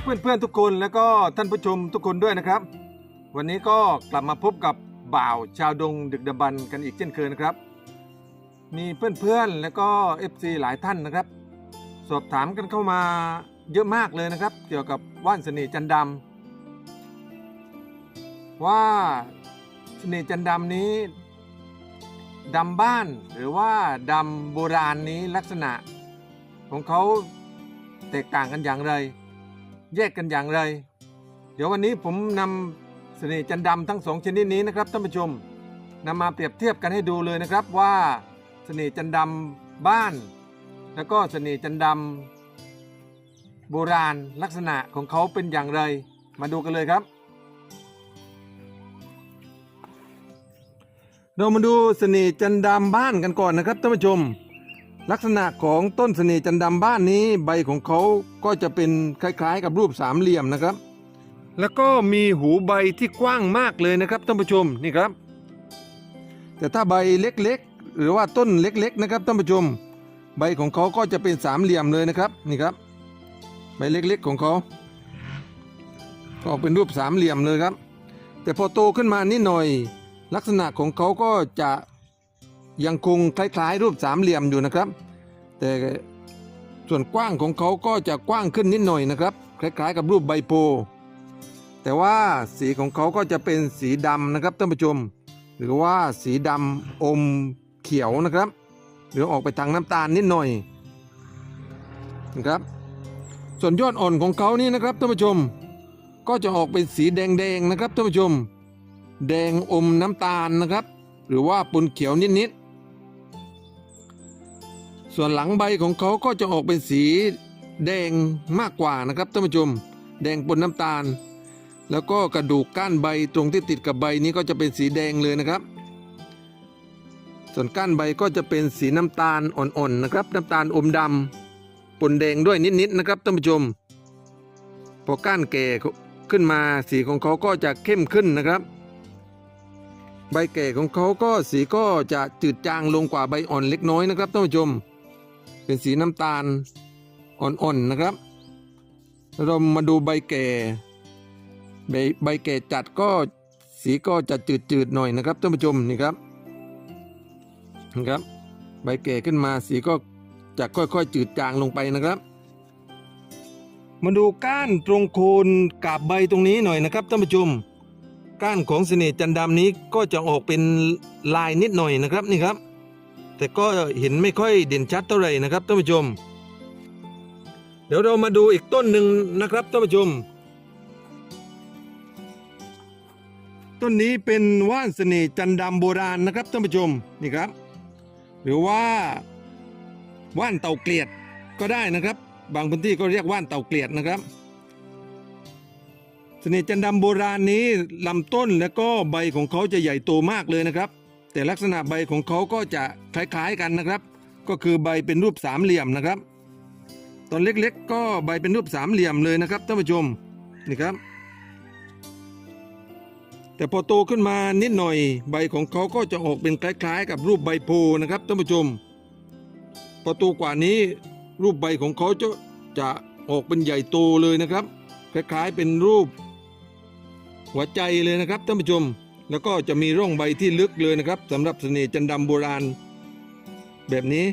เพื่อนๆทุกคนแล้วก็ท่านผู้ชมทุกคนด้วยนะครับ วันนี้ก็กลับมาพบกับบ่าวชาวดงดึกดำบรรกันอีกเช่นเคยนะครับ มีเพื่อนๆแล้วก็ FC หลายท่านนะครับ สอบถามกันเข้ามาเยอะมากเลยนะครับ เกี่ยวกับว่านเสน่ห์จันดำว่าเสน่ห์จันดำนี้ดำบ้านหรือว่าดำโบราณนี้ลักษณะของเขาแตกต่างกันอย่างไร แยกกันอย่างไร เดี๋ยววันนี้ผมนำเสน่ห์จันดำทั้งสองชนิดนี้นะครับท่านผู้ชมนำมาเปรียบเทียบกันให้ดูเลยนะครับว่าเสน่ห์จันดำบ้าน แล้วก็เสน่ห์จันดำโบราณลักษณะของเขาเป็นอย่างไร มาดูกันเลยครับ เรามาดูเสน่ห์จันดำบ้านกันก่อนนะครับท่านผู้ชม ลักษณะของต้นเสน่ห์จันดำบ้านนี้ใบของเขาก็จะเป็นคล้ายๆ กับรูปสามเหลี่ยมนะครับ แล้วก็มีหูใบที่กว้างมากเลยนะครับท่านผู้ชมนี่ครับ แต่ถ้าใบเล็กๆ หรือว่าต้นเล็กๆนะครับท่านผู้ชม ใบของเขาก็จะเป็นสามเหลี่ยมเลยนะครับนี่ครับ ใบเล็กๆของเขาก็ออกเป็นรูปสามเหลี่ยมเลยครับ แต่พอโตขึ้นมานิดหน่อย ลักษณะของเขาก็จะ ยังคงคล้ายๆรูปสามเหลี่ยมอยู่นะครับ แต่ส่วนกว้างของเขาก็จะกว้างขึ้นนิดหน่อยนะครับ คล้ายๆ กับรูปใบโพแต่ว่าสีของเขาก็จะเป็นสีดำนะครับท่านผู้ชม หรือว่าสีดำอมเขียวนะครับ หรือออกไปทางน้ำตาลนิดหน่อยนะครับ ส่วนยอดอ่อนของเขานี่นะครับท่านผู้ชม ก็จะออกเป็นสีแดงๆนะครับท่านผู้ชม แดงอมน้ำตาลนะครับ หรือว่าปนเขียวนิดๆ ส่วนหลังใบของเขาก็จะออกเป็นสีแดงมากกว่านะครับท่านผู้ชม แดงปนน้ำตาล แล้วก็กระดูกก้านใบตรงที่ติดกับใบนี้ก็จะเป็นสีแดงเลยนะครับ ส่วนก้านใบก็จะเป็นสีน้ำตาลอ่อนๆนะครับ น้ำตาลอมดำปนแดงด้วยนิดๆนะครับท่านผู้ชม พอก้านแก่ขึ้นมาสีของเขาก็จะเข้มขึ้นนะครับ ใบแก่ของเขาก็สีก็จะจืดจางลงกว่าใบอ่อนเล็กน้อยนะครับท่านผู้ชม เป็นสีน้ำตาลอ่อนๆนะครับเรามาดูใบแก่ใบใบแก่จัดก็สีก็จะจืดๆหน่อยนะครับท่านผู้ชมนี่ครับนะครับ ใบแก่ขึ้นมาสีก็จะค่อยๆจืดจางลงไปนะครับ มาดูก้านตรงโคนกาบใบตรงนี้หน่อยนะครับท่านผู้ชม ก้านของเสน่ห์จันดำนี้ก็จะออกเป็นลายนิดหน่อยนะครับนี่ครับ แต่ก็เห็นไม่ค่อยเด่นชัดเท่าไหร่นะครับท่านผู้ชม เดี๋ยวเรามาดูอีกต้นหนึ่งนะครับท่านผู้ชม ต้นนี้เป็นว่านเสน่ห์จันดำโบราณนะครับท่านผู้ชมนี่ครับ หรือว่าว่านเต่าเกลียดก็ได้นะครับ บางพื้นที่ก็เรียกว่านเต่าเกลียดนะครับเสน่ห์จันดำโบราณนี้ลำต้นและก็ใบของเขาจะใหญ่โตมากเลยนะครับ แต่ลักษณะใบของเขาก็จะคล้ายๆกันนะครับ ก็คือใบเป็นรูปสามเหลี่ยมนะครับ ตอนเล็กๆ ก็ใบเป็นรูปสามเหลี่ยมเลยนะครับท่านผู้ชมนี่ครับ แต่พอโตขึ้นมานิดหน่อย ใบของเขาก็จะออกเป็นคล้าย ๆ กับรูปใบโพธิ์นะครับท่านผู้ชม พอโตกว่านี้รูปใบของเขาจะจะออกเป็นใหญ่โตเลยนะครับ คล้ายๆเป็นรูปหัวใจเลยนะครับท่านผู้ชม แล้วก็จะมีร่องใบที่ลึกเลยนะครับสำหรับเสน่ห์จันดำโบราณ แบบนี้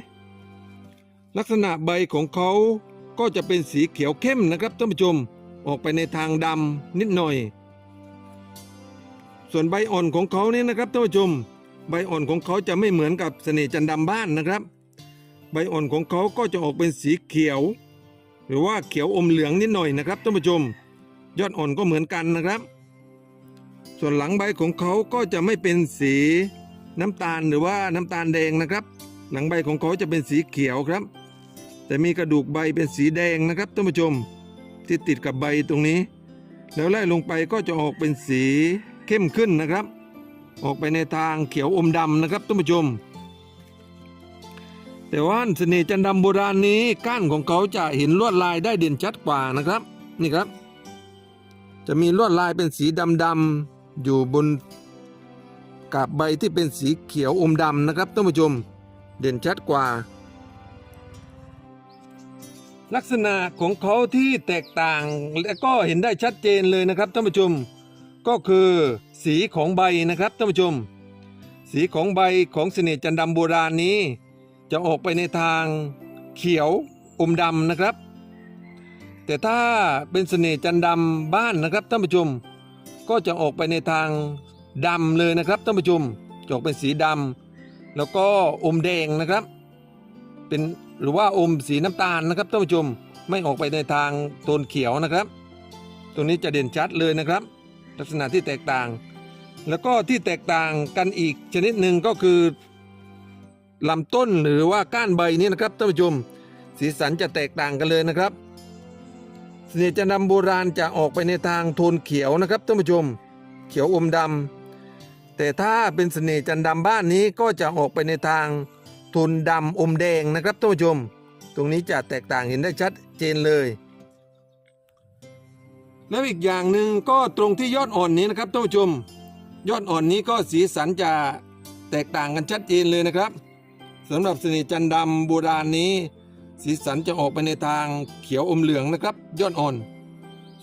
ลักษณะใบของเขาก็จะเป็นสีเขียวเข้มนะครับท่านผู้ชมออกไปในทางดำนิดหน่อย ส่วนใบอ่อนของเขาเนี่ยนะครับท่านผู้ชม ใบอ่อนของเขาจะไม่เหมือนกับเสน่ห์จันดำบ้านนะครับ ใบอ่อนของเขาก็จะออกเป็นสีเขียว หรือว่าเขียวอมเหลืองนิดหน่อยนะครับท่านผู้ชม ยอดอ่อนก็เหมือนกันนะครับ ส่วนหลังใบของเขาก็จะไม่เป็นสีน้ำตาลหรือว่าน้ำตาลแดงนะครับ หลังใบของเขาจะเป็นสีเขียวครับ แต่มีกระดูกใบเป็นสีแดงนะครับท่านผู้ชมที่ติดกับใบตรงนี้ แล้วไล่ลงไปก็จะออกเป็นสีเข้มขึ้นนะครับ ออกไปในทางเขียวอมดำนะครับท่านผู้ชม แต่ว่าเสน่ห์จันดำโบราณนี้ก้านของเขาจะเห็นลวดลายได้เด่นชัดกว่านะครับ นี่ครับ จะมีลวดลายเป็นสีดำๆ อยู่บนกาบใบที่เป็นสีเขียวอมดำนะครับท่านผู้ชมเด่นชัดกว่า ลักษณะของเขาที่แตกต่างและก็เห็นได้ชัดเจนเลยนะครับท่านผู้ชม ก็คือสีของใบนะครับท่านผู้ชม สีของใบของเสน่ห์จันดำโบราณนี้ จะออกไปในทางเขียวอมดำนะครับ แต่ถ้าเป็นเสน่ห์จันดำบ้านนะครับท่านผู้ชม ก็จะออกไปในทางดำเลยนะครับท่านผู้ชมจะออกเป็นสีดำแล้วก็อมแดงนะครับ เป็นหรือว่าอมสีน้ำตาลนะครับท่านผู้ชมไม่ออกไปในทางโทนเขียวนะครับตรงนี้จะเด่นชัดเลยนะครับ ลักษณะที่แตกต่าง แล้วก็ที่แตกต่างกันอีกชนิดหนึ่งก็คือลำต้นหรือว่าก้านใบนี้นะครับท่านผู้ชม สีสันจะแตกต่างกันเลยนะครับ เสน่ห์จันดำโบราณจะออกไปในทางโทนเขียวนะครับท่านผู้ชม เขียวอมดำแต่ถ้าเป็นเสน่ห์จันดำบ้านนี้ก็จะออกไปในทางโทนดำอมแดงนะครับท่านผู้ชม ตรงนี้จะแตกต่างเห็นได้ชัดเจนเลย แล้วอีกอย่างหนึ่งก็ตรงที่ยอดอ่อนนี้นะครับท่านผู้ชม ยอดอ่อนนี้ก็สีสันจะแตกต่างกันชัดเจนเลยนะครับสำหรับเสน่ห์จันดำโบราณนี้ สีสันจะออกไปในทางเขียวอมเหลืองนะครับ ยอดอ่อน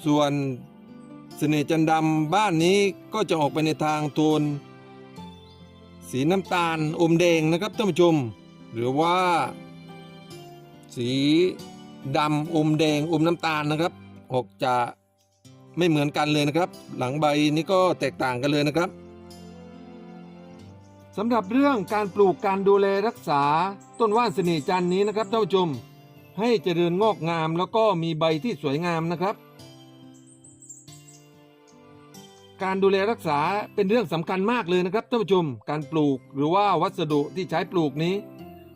ส่วนเสน่ห์จันดำบ้านนี้ก็จะออกไปในทางโทน สีน้ำตาลอมแดงนะครับท่านผู้ชม หรือว่า สีดำอมแดงอมน้ำตาลนะครับ ออกจะไม่เหมือนกันเลยนะครับ หลังใบนี้ก็แตกต่างกันเลยนะครับ สำหรับเรื่องการปลูกการดูแลรักษาต้นว่านเสน่ห์จันนี้นะครับท่านผู้ชม ให้เจริญงอกงามแล้วก็มีใบที่สวยงามนะครับ การดูแลรักษาเป็นเรื่องสำคัญมากเลยนะครับท่านผู้ชม การปลูกหรือว่าวัสดุที่ใช้ปลูกนี้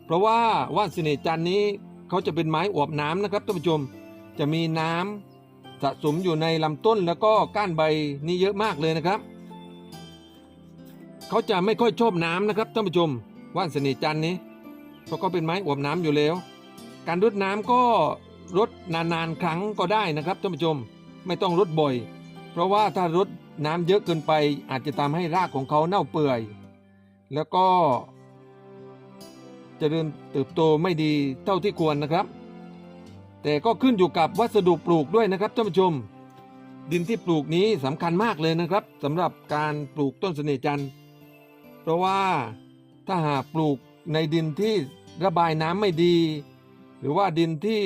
เพราะว่าว่านเสน่ห์จันนี้เขาจะเป็นไม้อวบน้ำนะครับท่านผู้ชม จะมีน้ำสะสมอยู่ในลำต้นแล้วก็ก้านใบนี่เยอะมากเลยนะครับ เขาจะไม่ค่อยชอบน้ำนะครับท่านผู้ชมว่านสน่ห์จันนี้เพราะเขาเป็นไม้อวบน้ำอยู่แล้ว การรดน้ำก็รดนานๆครั้งก็ได้นะครับท่านผู้ชมไม่ต้องรดบ่อย เพราะว่าถ้ารดน้ำเยอะเกินไปอาจจะทำให้รากของเขาเน่าเปื่อย แล้วก็จะเริญเติบโตไม่ดีเท่าที่ควรนะครับ แต่ก็ขึ้นอยู่กับวัสดุปลูกด้วยนะครับท่านผู้ชม ดินที่ปลูกนี้สำคัญมากเลยนะครับสำหรับการปลูกต้นเสน่จันทร์ เพราะว่าถ้าหากปลูกในดินที่ระบายน้ำไม่ดี หรือว่าดินที่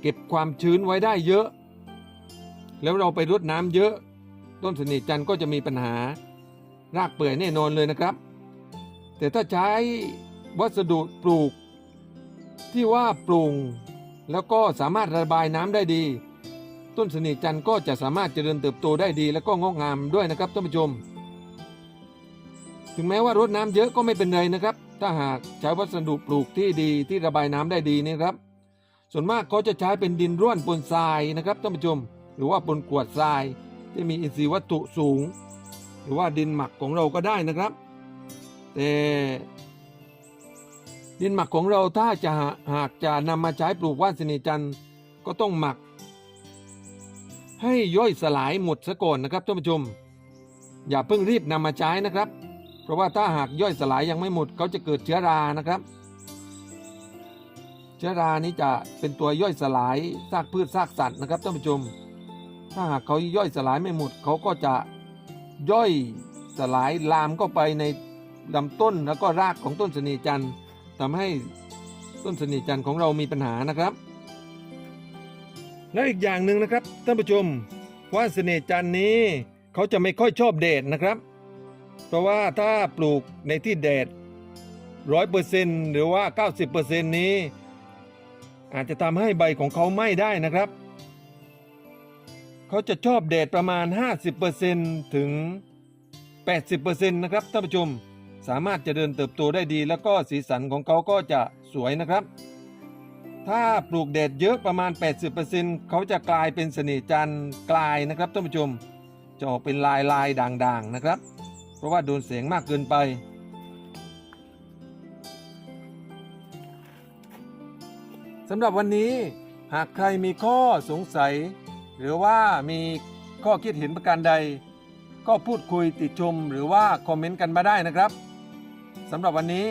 เก็บความชื้นไว้ได้เยอะ แล้วเราไปรดน้ำเยอะ ต้นสน่ห์จันทร์ก็จะมีปัญหารากเปื่อยแน่นอนเลยนะครับ แต่ถ้าใช้วัสดุปลูก ที่ว่าปรุง แล้วก็สามารถระบายน้ำได้ดี ต้นสน่ห์จันทร์ก็จะสามารถเจริญเติบโตได้ดี แล้วก็งอกงามด้วยนะครับท่านผู้ชม ถึงแม้ว่ารดน้ำเยอะก็ไม่เป็นไรนะครับ ถ้าหากใช้วัสดุปลูกที่ดีที่ระบายน้ำได้ดีนี่ครับ ส่วนมากเขาจะใช้เป็นดินร่วนปนทรายนะครับท่านผู้ชม หรือว่าปนกรวดทรายที่มีอินทรีย์วัตถุสูง หรือว่าดินหมักของเราก็ได้นะครับ แต่ดินหมักของเราถ้าจะหากจะนำมาใช้ปลูกว่านเสน่ห์จันทร์ก็ต้องหมัก ให้ย่อยสลายหมดซะก่อนนะครับท่านผู้ชม อย่าเพิ่งรีบนำมาใช้นะครับ เพราะว่าถ้าหากย่อยสลายยังไม่หมดเขาจะเกิดเชื้อรานะครับ เชื้อรานี้จะเป็นตัวย่อยสลายซากพืชซากสัตว์นะครับท่านผู้ชม ถ้าหากเขาย่อยสลายไม่หมดเขาก็จะย่อยสลายลามเข้าไปในลำต้นแล้วก็รากของต้นสน่ห์จันทร์ทำให้ต้นสน่ห์จันทร์ของเรามีปัญหานะครับ แล้วอีกอย่างหนึ่งนะครับท่านผู้ชมว่าสน่ห์จันทร์นี้เขาจะไม่ค่อยชอบแดดนะครับ เพราะว่าถ้าปลูกในที่แดดร้อยเปอร์เซนหรือว่า 90%นี้ อาจจะทำให้ใบของเขาไหม้ได้นะครับ เขาจะชอบแดดประมาณ 50%ถึง 80%นะครับท่านผู้ชมสามารถจะเจริญเติบโตได้ดี แล้วก็สีสันของเขาก็จะสวยนะครับ ถ้าปลูกแดดเยอะประมาณ 80%เขาจะกลายเป็นสน่ห์จันทร์กลายนะครับท่านผู้ชมจะออกเป็นลายลายด่างๆนะครับ พราะว่าโดนเสียงมากเกินไป สำหรับวันนี้หากใครมีข้อสงสัย หรือว่ามีข้อคิดเห็นประการใด ก็พูดคุยติชมหรือว่าคอมเมนต์กันมาได้นะครับสำหรับวันนี้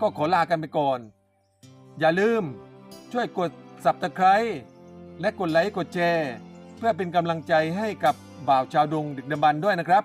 ก็ขอลากันไปก่อน อย่าลืมช่วยกด Subscribe และกดไลค์กดแชร์ เพื่อเป็นกำลังใจให้กับบ่าวชาวดงดึกดำบรรด้วยนะครับ